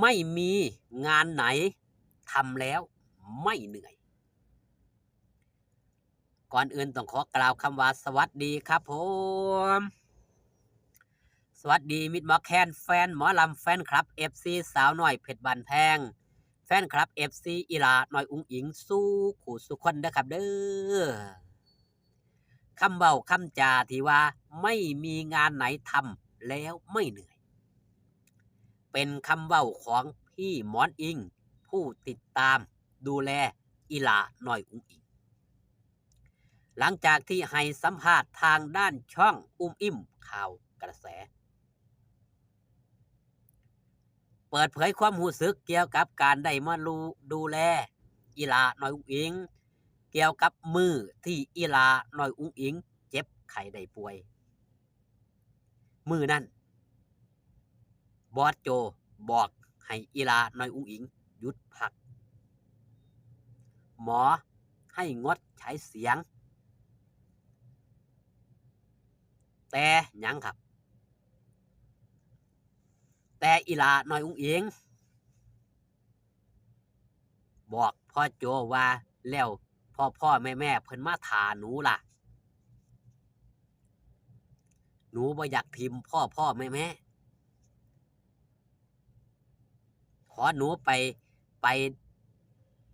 ไม่มีงานไหนทำแล้วไม่เหนื่อย ก่อนอื่นต้องขอกล่าวคำว่าสวัสดีครับผม สวัสดีมิตรหมอแคนแฟนหมอลำแฟนคลับ FC สาวน้อยเพชรบันแพง แฟนคลับ FC อีลาหน่อยอุ้งอิงสู้ขู่สุคนเด้อครับเด้อคำเบาคำจาที่ว่าไม่มีงานไหนทำแล้วไม่เหนื่อย เป็นคำเว้าของพี่หมอนอิง ผู้ติดตามดูแลอีหลาหน่อยอุ้งอิง หลังจากที่ให้สัมภาษณ์ทางด้านช่องอุ้มอิ่มข่าวกระแส เปิดเผยความรู้สึกเกี่ยวกับการได้มาลูดูแลอีหลาหน่อยอุ้งอิง เกี่ยวกับมือที่อีหลาหน่อยอุ้งอิง เจ็บไข้ได้ป่วย มือนั่น บอสโจบอกให้อีลาหน่อยอุ้งอิงหยุดพัก หมอให้งดใช้เสียง แต่ยังครับ แต่อีลาน้อยอุ้งอิงบอกพ่อโจว่าแล้วพ่อพ่อแม่แม่เพิ่นมาถาหนูล่ะ หนูบ่อยากทิมพ่อพ่อแม่แม่ขอ หนูไปไป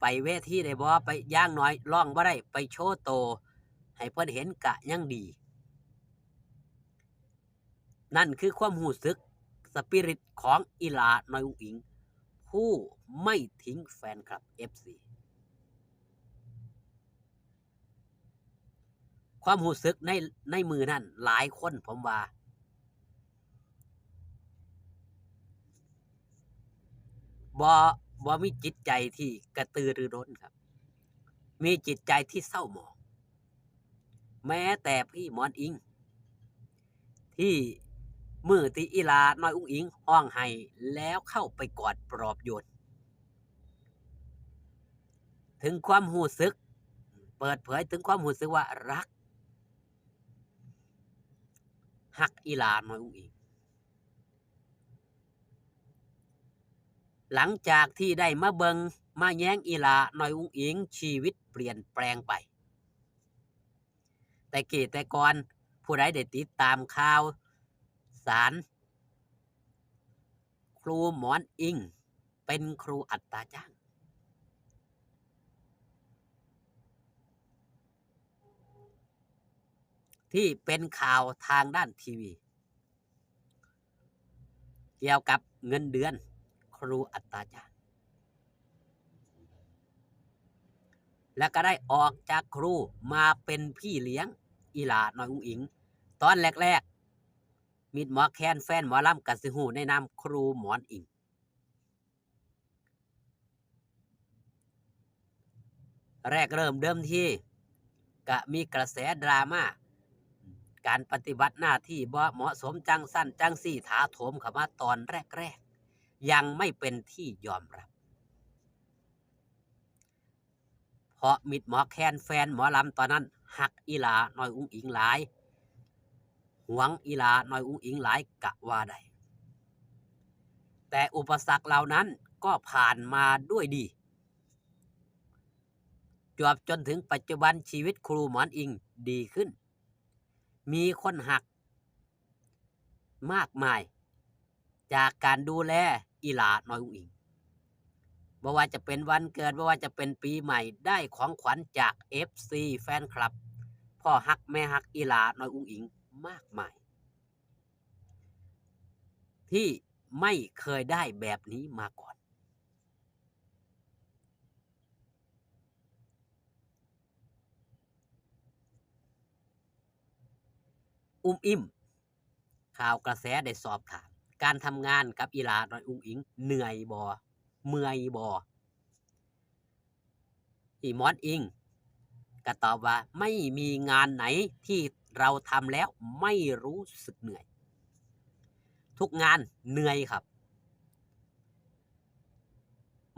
ไปเวทีได้บ่ไปย่างน้อยร้องบ่ได้ไปโชว์โต ให้เพิ่นเห็นกะยังดี นั่นคือความรู้สึกสปิริตของอีลาน้อยอุ๋งอิง ผู้ไม่ทิ้งแฟนคลับ FC ความรู้สึกในในมือนั่นหลายคนผมว่า บ่บ่มีจิตใจที่กระตือรือร้นครับ มีจิตใจที่เศร้าหมอง แม้แต่พี่มอนอิง ที่มือที่อีลาน้อยอุ้งอิงห้องไห้แล้วเข้าไปกอดปลอบโยนถึงความหูสึก เปิดเผยถึงความหูสึกว่ารัก หักอีลาน้อยอุ้งอิง หลังจากที่ได้มาเบิงมาแย้งอีลาน้อยอุ้งอิงชีวิตเปลี่ยนแปลงไป แต่เกแต่ก่อนผู้ใดได้ติดตามข่าว สาร ครูหมอนอิง เป็นครูอัตราจ้าง ที่เป็นข่าวทางด้านทีวี เกี่ยวกับเงินเดือน ครูอัตราจ้าและก็ได้ออกจากครูมาเป็นพี่เลี้ยงอีหลาน้อยอุ้งอิง ตอนแรกๆมิดหมอแคนแฟนหมอลำกัสิหูในนามครูหมอนอิง แรกเริ่มเดิมที่กะมีกระแสดราม่าการปฏิบัติหน้าที่บ่เหมาะสมจังสั้นจังสี่ถาโถมเข้ามาตอนแรกๆ ยังไม่เป็นที่ยอมรับ เพราะมิดหมอแคนแฟนหมอลำตอนนั้น หักอีลาน้อยอุ้งอิงหลายหวงอีลาน้อยอุ้งอิงหลายกะว่าได้แต่อุปสรรคเหล่านั้นก็ผ่านมาด้วยดีจวบจนถึงปัจจุบันชีวิตครูหมอนอิงดีขึ้น มีคนหัก มากมาย จากการดูแล อีหลาน้อยอุ้งอิงบ่ว่าจะเป็นวันเกิดบ่ว่าจะเป็นปีใหม่ได้ของขวัญจาก FC แฟนคลับ พ่อฮักแม่ฮักอีหลาน้อยอุ้งอิงมากมาย ที่ไม่เคยได้แบบนี้มาก่อน อุ้มอิ่มข่าวกระแสได้สอบถาม การทำงานกับอีลาน้อยอุ้งอิง เหนื่อยบอเมื่อยบออีมอนอิงก็ตอบว่าไม่มีงานไหนที่เราทำแล้วไม่รู้สึกเหนื่อย ทุกงานเหนื่อยครับ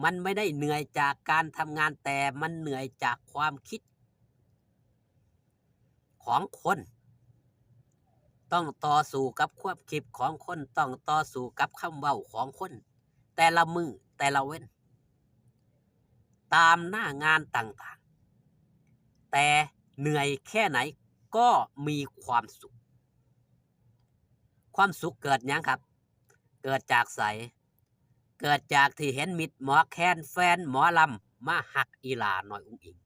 มันไม่ได้เหนื่อยจากการทำงานแต่มันเหนื่อยจากความคิด ของคน ต้องต่อสู้กับความคิดของคนต้องต่อสู้กับคำเว้าของคน แต่ละมือแต่ละเว้น ตามหน้างานต่างๆ แต่เหนื่อยแค่ไหนก็มีความสุข ความสุขเกิดยังครับ เกิดจากใส เกิดจากที่เห็นมิตรหมอแคนแฟนหมอลำมาหักอีลาหน่อยอุ้งอิง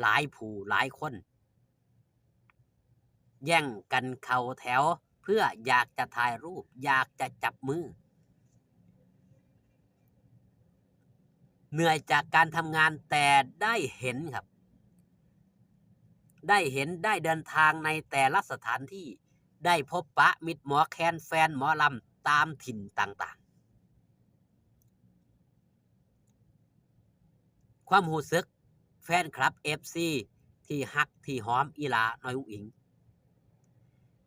หลายผู้หลายคน แย่งกันเข้าแถว เพื่ออยากจะถ่ายรูป อยากจะจับมือ เหนื่อยจากการทำงานแต่ได้เห็นครับ ได้เห็นได้เดินทางในแต่ละสถานที่ได้พบปะมิตรหมอแคนแฟนหมอลำตามถิ่นต่างๆ ความหูซึกแฟนคลับเอฟซีที่ฮักที่หอมอีหลาน้อยอุ้งอิง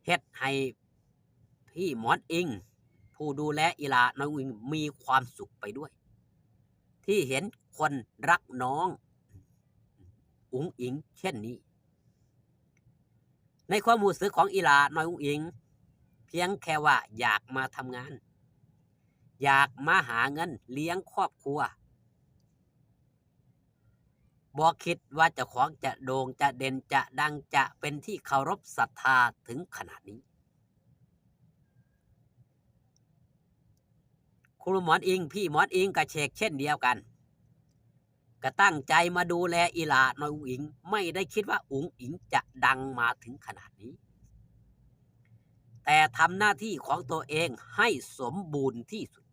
ฮ็ดให้พี่หมอนอิง ผู้ดูแลอีหลาน้อยอุ้งอิงมีความสุขไปด้วย ที่เห็นคนรักน้อง อุ๋งอิง เช่นนี้ ในความรู้สึกของอีหลาน้อยอุ๋งอิง เพียงแค่ว่าอยากมาทำงาน อยากมาหาเงินเลี้ยงครอบครัว บอคิดว่าจะของจะโด่งจะเด่นจะดังจะเป็นที่เคารพศรัทธาถึงขนาดนี้ ครูหมอนอิง พี่หมอนอิงกับเชกเช่นเดียวกัน ก็ตั้งใจมาดูแลอีหลาน้อยอุ๋งอิง ไม่ได้คิดว่าอุ๋งอิงจะดังมาถึงขนาดนี้ แต่ทำหน้าที่ของตัวเองให้สมบูรณ์ที่สุด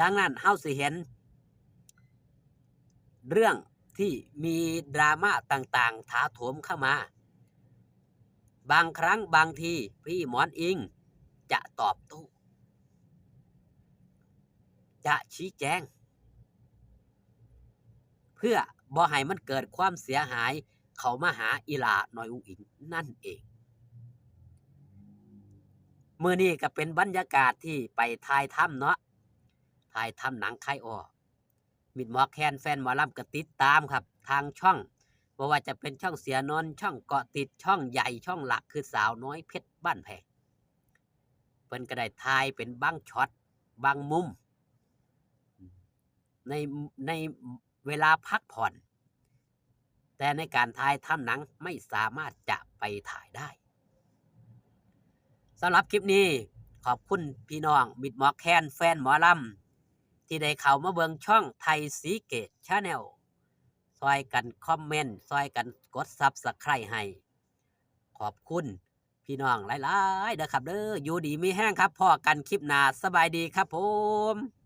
ดังนั้นเฮาสิเห็น เรื่องที่มีดราม่าต่าง ๆ ถาโถมเข้ามา บางครั้งบางทีพี่หมอนอิงจะตอบโต้จะชี้แจง เพื่อบ่ให้มันเกิดความเสียหาย เขามาหาอีหลาน้อยอุอิงนั่นเองเมื่อนี้ก็เป็นบรรยากาศที่ไปถ่ายถ้ำเนาะ ถ่ายถ้ำหนังไข่ออมิดหมอแคนแฟนหมอลำก็ติดตามครับ ทางช่องบ่ว่าจะเป็นช่องเสียนอนช่องเกาะติดช่องใหญ่ช่องหลักคือสาวน้อยเพชรบ้านแพงเพิ่นก็ได้ถ่ายเป็นบางช็อตบางมุม ในในเวลาพักผ่อน แต่ในการถ่ายทำหนังไม่สามารถจะไปถ่ายได้สำหรับคลิปนี้ขอบคุณพี่น้องมิดหมอแคนแฟนหมอลำ ที่ได้เข้ามาเบิงช่องไทยสีเกตชาแนลซอยกันคอมเมนต์ซอยกันกดซับสไครต์ให้ ขอบคุณพี่น้องหลายๆเด้อครับเด้ออยู่ดีมีแห้งครับพ่อกันคลิปหนาสบายดีครับผม